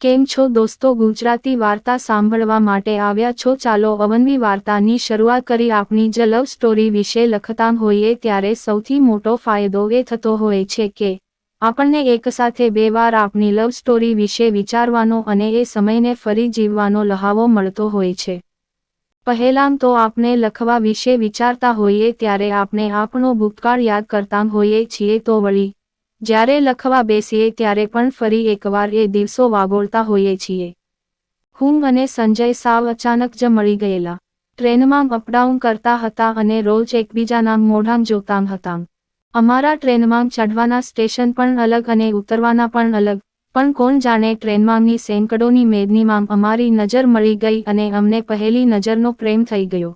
કેમ છો દોસ્તો ગુજરાતી વાર્તા સાંભળવા માટે આવ્યા છો? ચાલો અવનવી વાર્તાની શરૂઆત કરી આપણી જ લવ સ્ટોરી વિશે લખતા હોઈએ ત્યારે સૌથી મોટો ફાયદો એ થતો હોય છે કે આપણને એકસાથે બે વાર આપણી લવ સ્ટોરી વિશે વિચારવાનો અને એ સમયને ફરી જીવવાનો લહાવો મળતો હોય છે. પહેલાં તો આપણે લખવા વિશે વિચારતા હોઈએ ત્યારે આપણે આપણો ભૂતકાળ યાદ કરતા હોઈએ છીએ તો વળી જ્યારે લખવા બેસીએ ત્યારે પણ ફરી એકવાર એ દિવસો વાગોળતા હોઈએ છીએ. હું અને સંજય સાવ અચાનક જ મળી ગયેલા. ટ્રેનમાં અપડાઉન કરતા હતા અને રોજ એકબીજાના મોઢામ જોતા હતા અમારા ટ્રેનમાં ચઢવાના સ્ટેશન પણ અલગ અને ઉતરવાના પણ અલગ, પણ કોણ જાણે ટ્રેનમાંની સેંકડોની મેદનીમાં અમારી નજર મળી ગઈ અને અમને પહેલી નજરનો પ્રેમ થઈ ગયો.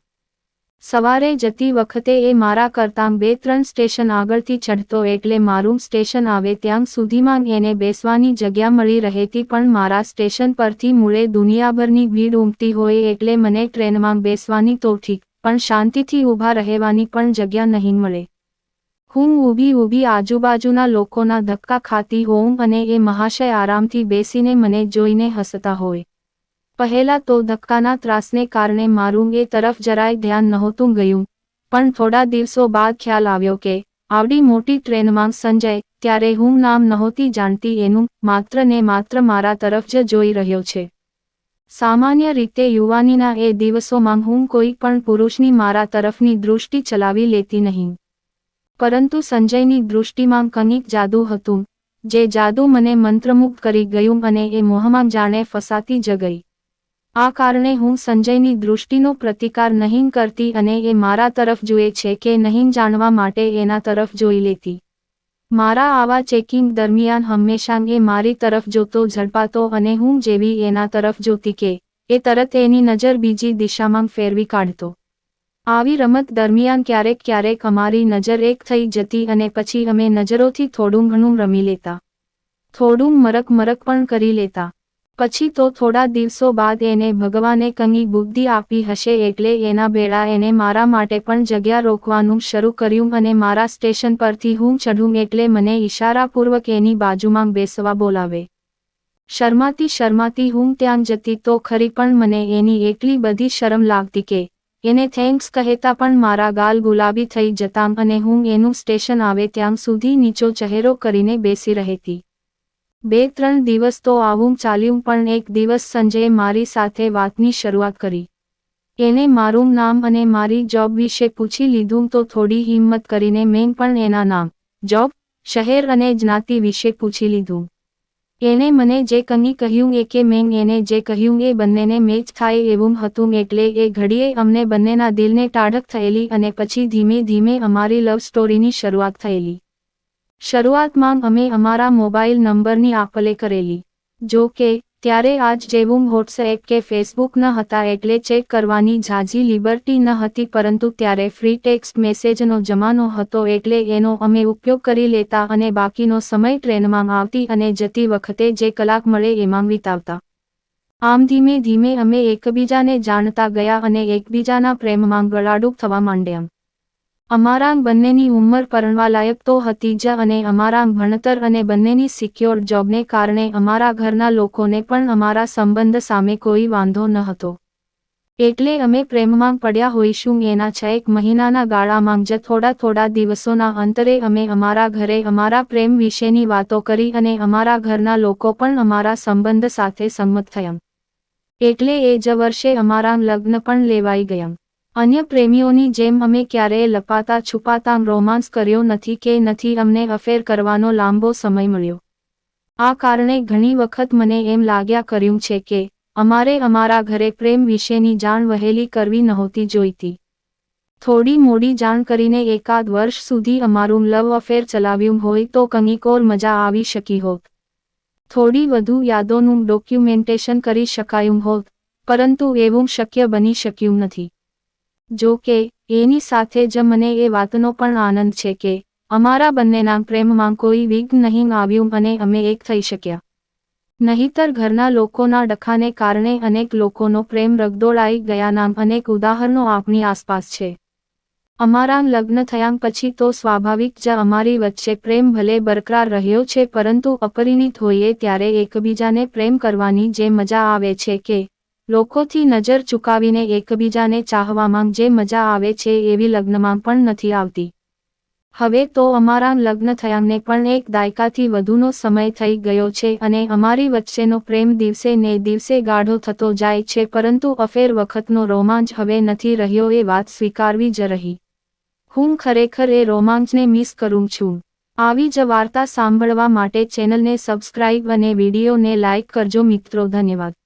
સવારે જતી વખતે એ મારા કરતાં બે ત્રણ સ્ટેશન આગળથી ચઢતો એટલે મારું સ્ટેશન આવે ત્યાં સુધીમાં એને બેસવાની જગ્યા મળી રહેતી પણ મારા સ્ટેશન પરથી મૂળે દુનિયાભરની ભીડ ઉમટી હોય એટલે મને ટ્રેનમાં બેસવાની તો ઠીક, પણ શાંતિથી ઊભા રહેવાની પણ જગ્યા નહીં મળે. હું ઊભી ઊભી આજુબાજુના લોકોના ધક્કા ખાતી હોઉં અને એ મહાશય આરામથી બેસીને મને જોઈને હસતા હોય. પહેલા તો ધક્કાના ત્રાસને કારણે મારું એ તરફ જરાય ધ્યાન નહોતું ગયું. પણ થોડા દિવસો બાદ ખ્યાલ આવ્યો કે આવડી મોટી ટ્રેનમાં સંજય, ત્યારે હું નામ નહોતી જાણતી એનું માત્ર ને માત્ર મારા તરફ જ જોઈ રહ્યો છે. સામાન્ય રીતે યુવાનીના એ દિવસોમાં હું કોઈ પણ પુરુષની મારા તરફની દૃષ્ટિ ચલાવી લેતી નહીં. પરંતુ સંજયની દૃષ્ટિમાં કંઈક જાદુ હતું, જે જાદુ મને મંત્રમુગ્ધ કરી ગયું અને એ મોહમાં જાણે ફસાતી જ ગઈ. આ કારણે હું સંજયની દૃષ્ટિનો પ્રતિકાર નહીં કરતી અને એ મારા તરફ જુએ છે કે નહીં જાણવા માટે એના તરફ જોઈ લેતી. મારા આવા ચેકિંગ દરમિયાન હંમેશા એ મારી તરફ જોતો, ઝડપાતો અને હું જેવી એના તરફ જોતી કે એ તરત એની નજર બીજી દિશામાં ફેરવી કાઢતો. આવી રમત દરમિયાન ક્યારેક ક્યારેક અમારી નજર એક થઈ જતી અને પછી અમે નજરોથી થોડું ઘણું રમી લેતા. થોડું મરક મરક પણ કરી લેતા. પછી તો થોડા દિવસો બાદ એને ભગવાને કંઈ બુદ્ધિ આપી હશે એટલે એના ભેળા એને મારા માટે પણ જગ્યા રોકવાનું શરૂ કર્યું અને મારા સ્ટેશન પરથી હું ચઢું એટલે મને ઇશારાપૂર્વક એની બાજુમાં બેસવા બોલાવે. શરમાતી શરમાતી હું ત્યાં જતી તો ખરી પણ મને એની એટલી બધી શરમ લાગતી કે એને થેન્ક્સ કહેતા પણ મારા ગાલ ગુલાબી થઈ જતાં અને હું એનું સ્ટેશન આવે ત્યાં સુધી નીચો ચહેરો કરીને બેસી રહેતી. બે ત્રણ દિવસ તો આવું ચાલ્યું પણ એક દિવસ સંજયે મારી સાથે વાતની શરૂઆત કરી. એને મારું નામ અને મારી જોબ વિશે પૂછી લીધું તો થોડી હિંમત કરીને મેં પણ એના નામ જોબ શહેર અને જ્ઞાતિ વિશે પૂછી લીધું. એને મને જે કંઈ કહ્યું એ કે મેં એને જે કહ્યું એ બંનેને મેચ થાય એવું હતું એટલે એ ઘડીએ અમને બંનેના દિલને ટાઢક થયેલી અને પછી ધીમે ધીમે અમારી લવ સ્ટોરીની શરૂઆત થયેલી. શરૂઆતમાં અમે અમારા મોબાઈલ નંબરની આપલે કરેલી. જો કે, ત્યારે આજ જેવું વોટ્સએપ કે ફેસબુક ન હતા એટલે ચેક કરવાની ઝાઝી લિબર્ટી ન હતી પરંતુ ત્યારે ફ્રી ટેક્સ્ટ મેસેજનો જમાનો હતો એટલે એનો અમે ઉપયોગ કરી લેતા અને બાકીનો સમય ટ્રેનમાં આવતી અને જતી વખતે જે કલાક મળે એમાં વિતાવતા. આમ ધીમે ધીમે અમે એકબીજાને જાણતા ગયા અને એકબીજાના પ્રેમમાં ગળાડૂબ થવા માંડ્યા. અમારા બંનેની ઉંમર પરણવાલાયક તો હતી જ અને અમારા ભણતર અને બંનેની સિક્યોર જોબને કારણે અમારા ઘરના લોકોને પણ અમારા સંબંધ સામે કોઈ વાંધો ન હતો. એટલે અમે પ્રેમમાં પડ્યા હોઈશું એના છ એક મહિનાના ગાળામાં જ થોડા થોડા દિવસોના અંતરે અમે અમારા ઘરે અમારા પ્રેમ વિશેની વાતો કરી અને અમારા ઘરના લોકો પણ અમારા સંબંધ સાથે સંમત થયા. એટલે એ જ વર્ષે અમારા લગ્ન પણ લેવાઈ ગયા. અન્ય પ્રેમીઓની જેમ અમે ક્યારેય લપાતા છુપાતા રોમાન્સ કર્યો નથી કે નથી અમને અફેર કરવાનો લાંબો સમય મળ્યો. આ કારણે ઘણી વખત મને એમ લાગ્યા કર્યું છે કે, અમારે અમારા ઘરે પ્રેમ વિશેની જાણ વહેલી કરવી નહોતી જોઈતી. થોડી મોડી જાણ કરીને એકાદ વર્ષ સુધી અમારું લવ અફેર ચલાવ્યું હોય તો કંઈકોર મજા આવી શકી હોત. થોડી વધુ યાદોનું ડોક્યુમેન્ટેશન કરી શકાયું હોત, પરંતુ એવું શક્ય બની શક્યું નથી. જો કે, એની સાથે જ મને એ વાતનો પણ આનંદ છે કે, અમારા બંનેના પ્રેમમાં કોઈ વિઘ્ન નહીં આવ્યું અને અમે એક થઈ શક્યા. નહીતર ઘરના લોકોના ડખાને કારણે અનેક લોકોનો પ્રેમ રગદોળાઈ ગયાના અનેક ઉદાહરણો આપણી આસપાસ છે. અમારા લગ્ન થયા પછી તો સ્વાભાવિક જ અમારી વચ્ચે પ્રેમ ભલે બરકરાર રહ્યો છે પરંતુ અપરિણિત હોઈએ ત્યારે એકબીજાને પ્રેમ કરવાની જે મજા આવે છે કે લોકોથી નજર ચૂકાવીને એકબીજાને ચાહવામાં જે મજા આવે છે એવી લગ્નમાં પણ નથી આવતી. હવે તો અમારા લગ્ન થયાને પણ એક દાયકાથી વધુનો સમય થઈ ગયો છે અને અમારી વચ્ચેનો પ્રેમ દિવસે ને દિવસે ગાઢો થતો જાય છે પરંતુ અફેર વખતનો રોમાંચ હવે નથી રહ્યો એ વાત સ્વીકારવી જ રહી. હું ખરેખર એ રોમાંચને મિસ કરું છું. આવી જ વાર્તા સાંભળવા માટે ચેનલને સબસ્ક્રાઇબ અને વિડીયોને લાઇક કરજો મિત્રો, ધન્યવાદ.